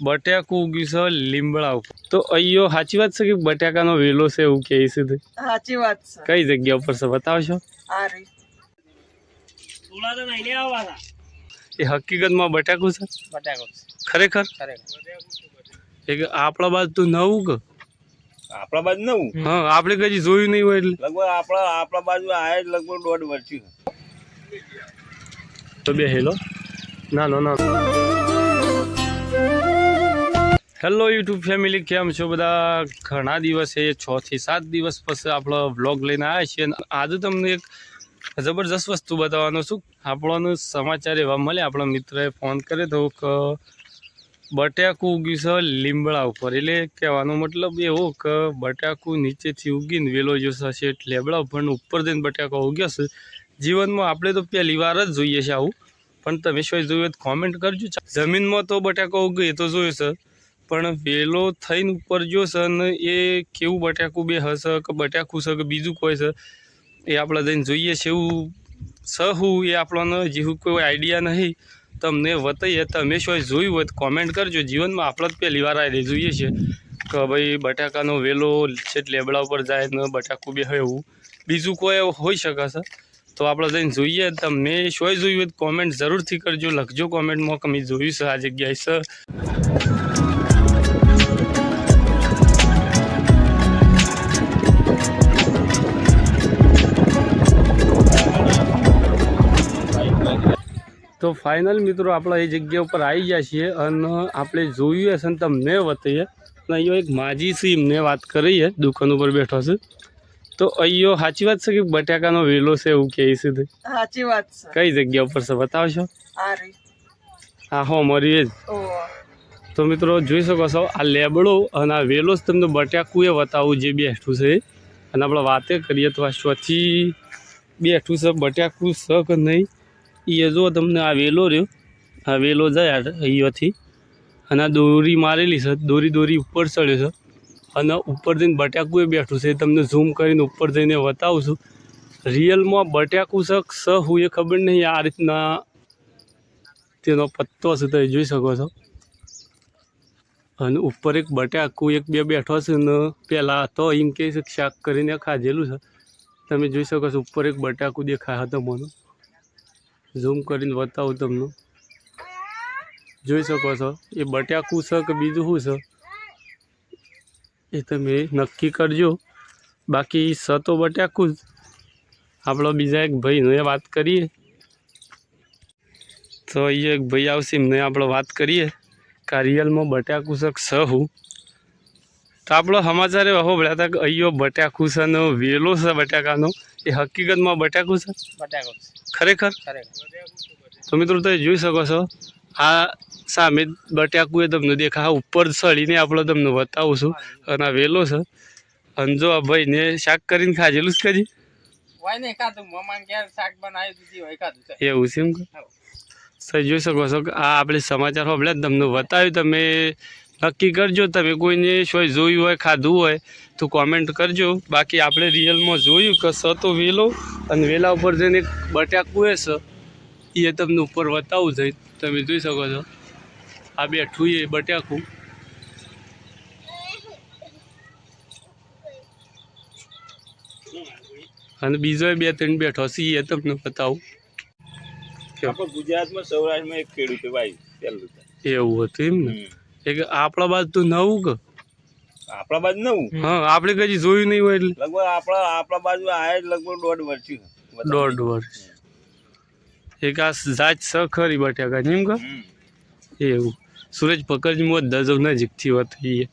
બટાકું ઉગ્યું છે લીમડા ઉપર તો અહીંયો સાચી વાત છે કે બટાકાનો વેલો છે એવું કહે છે તે? સાચી વાત છે. કઈ જગ્યા ઉપર છે બતાવશો? એ હકીકતમાં બટાકું છે? બટાકો ખરેખર? એક આપણા બાજુ તો નવું કે? આપણા બાજુ નવું? હા આપણે કદી જોયું નહીં હોય એટલે. લગભગ આપણા આપણા બાજુ આયા જ લગભગ દોઢ વર્ષ થયું. તો બે હેલો. ના ના ના હેલો યુટ્યુબ ફેમિલી કેમ છો બધા? ઘણા દિવસે છ થી સાત દિવસ પછી આપણો વ્લોગ લઈને આવ્યા છીએ આજે તમને એક જબરજસ્ત વસ્તુ બતાવવાનો છું. આપણને સમાચાર એવા મળે. આપણા મિત્રએ ફોન કર્યો તો કે બટાકું ઉગ્યું છે લીમડા ઉપર. એટલે કહેવાનો મતલબ એવો કે બટાકું નીચેથી ઉગીને વેલો જો છે લેબડા ઉપર ને ઉપર જઈને બટાકો ઉગ્યો છે. જીવનમાં આપણે તો પહેલી વાર જ જોઈએ છે આવું. પણ તમે શું જોયું કોમેન્ટ કરજો. જમીનમાં તો બટાકો ઉગે તો જોયું છે. પણ વેલો થઈને ઉપર જોશે ને એ કેવું બટાકું બે હશે કે બટાકું છે કે બીજું કોઈ છે, એ આપણે જઈને જોઈએ છે એવું સહુ એ આપણને જેવું કોઈ આઈડિયા નહીં. તમને વતાઈએ તમે શું જોયું હોય તો કોમેન્ટ કરજો. જીવનમાં આપણે જ પહેલી વાર આવી જોઈએ છે કે ભાઈ બટાકાનો વેલો છે લેબડા ઉપર જાય ને બટાકું બે હોય એવું. બીજું કોઈ હોઈ શકે છે? તો આપણે જઈને જોઈએ. તમે શું જોયું હોય તો કોમેન્ટ જરૂરથી કરજો. લખજો કોમેન્ટમાં કે મેં જોયું છે, આ જગ્યાએ છે. તો ફાઇનલ મિત્રો આપણે એ જગ્યા ઉપર આવી ગયા છીએ અને આપણે જોયું હશે ને તમને વતીએ અને અહીંયા એક માજી સીમ એમને વાત કરીએ દુકાન ઉપર બેઠો છે. તો અહીંયો સાચી વાત છે કે બટાકાનો વેલો છે એવું કહે છે તે? સાચી વાત છે. કઈ જગ્યા ઉપર છે? બતાવશો? હા હો મરી જ. તો મિત્રો જોઈ શકો છો આ લેબડો અને આ વેલો તમને બટાકું એ બતાવું જે બેઠું છે. અને આપણે વાતે કરીએ તો આ ચોથી બેઠું છે બટાકું છે કે નહીં? એ જો તમને આ વેલો રહ્યો, આ વેલો જાય અહીંયાથી. અને આ દોરી મારેલી છે, દોરી દોરી ઉપર ચડ્યો છે. અને ઉપર જઈને બટાકું એ બેઠું છે, એ તમને ઝૂમ કરીને ઉપર જઈને બતાવું છું. રિયલમાં બટાકું છે સ હું એ ખબર નહીં, આ રીતના તેનો પત્તો છે, તમે જોઈ શકો છો. અને ઉપર એક બટાકું, એક બે બેઠો છે, ને પહેલાં તો એમ કે શાક કરીને ખાધેલું છે. તમે જોઈ શકો છો, ઉપર એક બટાકું દેખાયા હતો મને ઝૂમ કરીને બતાવું તમને. જોઈ શકો છો, એ બટાકું છે કે બીજું શું છે? એ તમે નક્કી કરજો. બાકી સ તો બટાકું જ. આપણો બીજા એક ભાઈનો એ વાત કરીએ. તો અહીંયા એક ભાઈ આવશે એમને આપણે વાત કરીએ. કે આ રિયલમાં બટાકું શક સહુ તો આપણો સમાચાર એવો હોભળ્યા હતા કે અહીંયો બટાકુ છે ને વેલો છે બટાકાનો. એ હકીકતમાં બટાકુ છે? બટાકો ખરેખર? તો મિત્રો તમે જોઈ શકો છો આ સામે બટાકુ એ તમને દેખા ઉપર સળીને આપણે તમને બતાવું છું. અને આ વેલો છે. અને જો આ ભાઈને શાક કરીને ખાજેલું જ એકાદું એવું છે એમ જોઈ શકો છો કે આ આપણે સમાચાર હોભળ્યા તમને બતાવ્યું તમે નક્કી કરજો તમે કોઈને શોય જોયું હોય ખાધું હોય તો કોમેન્ટ કરજો. બાકી આપણે રિયલમાં જોયું કે સ તો વેલો અને વેલા ઉપર જઈને એક બટાકું એ છે એ તમને ઉપર બતાવું છે તમે જોઈ શકો છો. આ બેઠું એ બટાકું. અને બીજો બે ત્રણ બેઠો છે એ તમને બતાવું. ગુજરાતમાં સૌરાષ્ટ્રમાં એક ખેડૂત ભાઈ એવું હતું એમ ને? એક આપણા બાજુ તો નવું કે? આપણા બાજુ નવું? હા આપણે કદી જોયું નહીં હોય એટલે. લગભગ આપણા આપણા બાજુ આયા જ લગભગ દોઢ વર્ષ દોઢ વર્ષ. એક આ જાત સ ખરી બટાકા એમ કે એવું. સૂરજ પકડજી મોત દજો નજીકથી વાત એ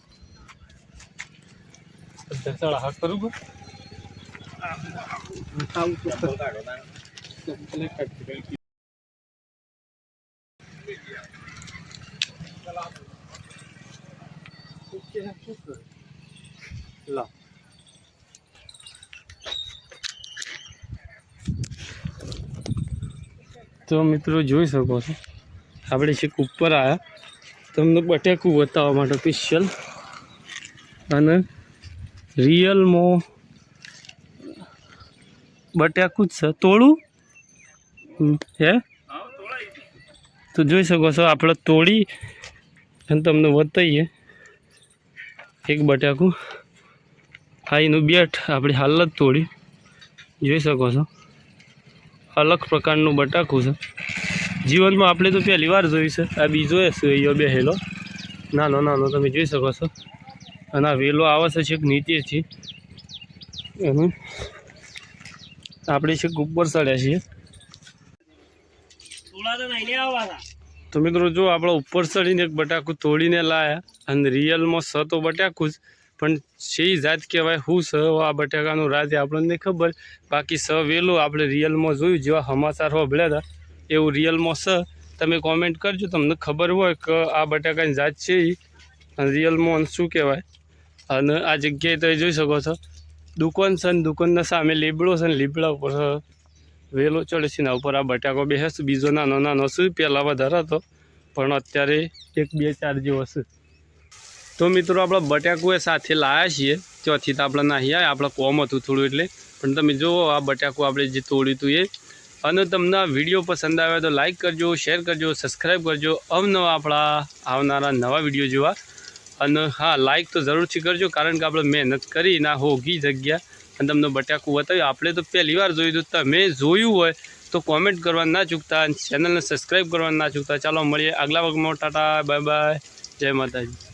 દસાડા હા કરું કે લા તો મિત્રો જોઈ શકો છો. આપણે છેક ઉપર આવ્યા તમને બટાકું બતાવવા માટે સ્પેશિયલ અને રિયલમાં બટાકું જ છે. તોડું હે? તો જોઈ શકો છો આપણે તોડી અને તમને બતાવીએ. એક બટાકું આ એનું બેટ આપણી હાલ જ તોડી જોઈ શકો છો. અલગ પ્રકારનું બટાકું છે. જીવનમાં આપણે તો પહેલી વાર જોયું છે. આ બીજો એ અહીંયા બેહેલો. નાનો નાનો તમે જોઈ શકો છો. અને આ વેલો આવે છે છેક નીચેથી. એનું આપણે છેક ઉપર ચડ્યા છીએ. તો મિત્રો જો આપણે ઉપર ચડીને એક બટાકું તોડીને લાયા. અને રિયલમાં સ તો બટાકું જ. પણ શી જાત કહેવાય? શું સ આ બટાકાનું રાજ આપણને ખબર. બાકી સ વેલું આપણે રિયલમાં જોયું, જેવા સમાચાર હોભળ્યા હતા. એવું રિયલમાં સ. તમે કોમેન્ટ કરજો, તમને ખબર હોય કે આ બટાકાની જાત છે એ અને રિયલમાં શું કહેવાય? અને આ જગ્યાએ તમે જોઈ શકો છો. દુકાન છે ને, દુકાનના સામે લીબડો છે ને, લીબડા ઉપર વેલો ચડે છે ઉપર આ બટાકો બેસે બીજો નાનો નાનો શું પહેલાં વધારે હતો. પણ અત્યારે એક બે ચાર જેવો છે. તો મિત્રો આપણે બટાકુએ સાથે લાવ્યા છીએ. ત્યાંથી તો આપણે નાહી આવ્યા. આપણે કોમ હતું થોડું એટલે. પણ તમે જુઓ આ બટાકું આપણે જે તોડ્યું હતું એ. અને તમને વીડિયો પસંદ આવે તો લાઇક કરજો શેર કરજો સબસ્ક્રાઈબ કરજો. અવનવા આપણા આવનારા નવા વીડિયો જોવા. અને હા લાઇક તો જરૂરથી કરજો, કારણ કે આપણે મહેનત કરી ના હોગી જગ્યા. અને તમને બટાકું બતાવ્યું. આપણે તો પહેલી વાર જોયું હતું. તમે જોયું હોય તો કોમેન્ટ કરવા ના ચૂકતા ચેનલને સબસ્ક્રાઈબ કરવા ના ચૂકતા. ચાલો મળીએ આગલા વર્ગમાં. ટાટા બાય બાય જય માતાજી.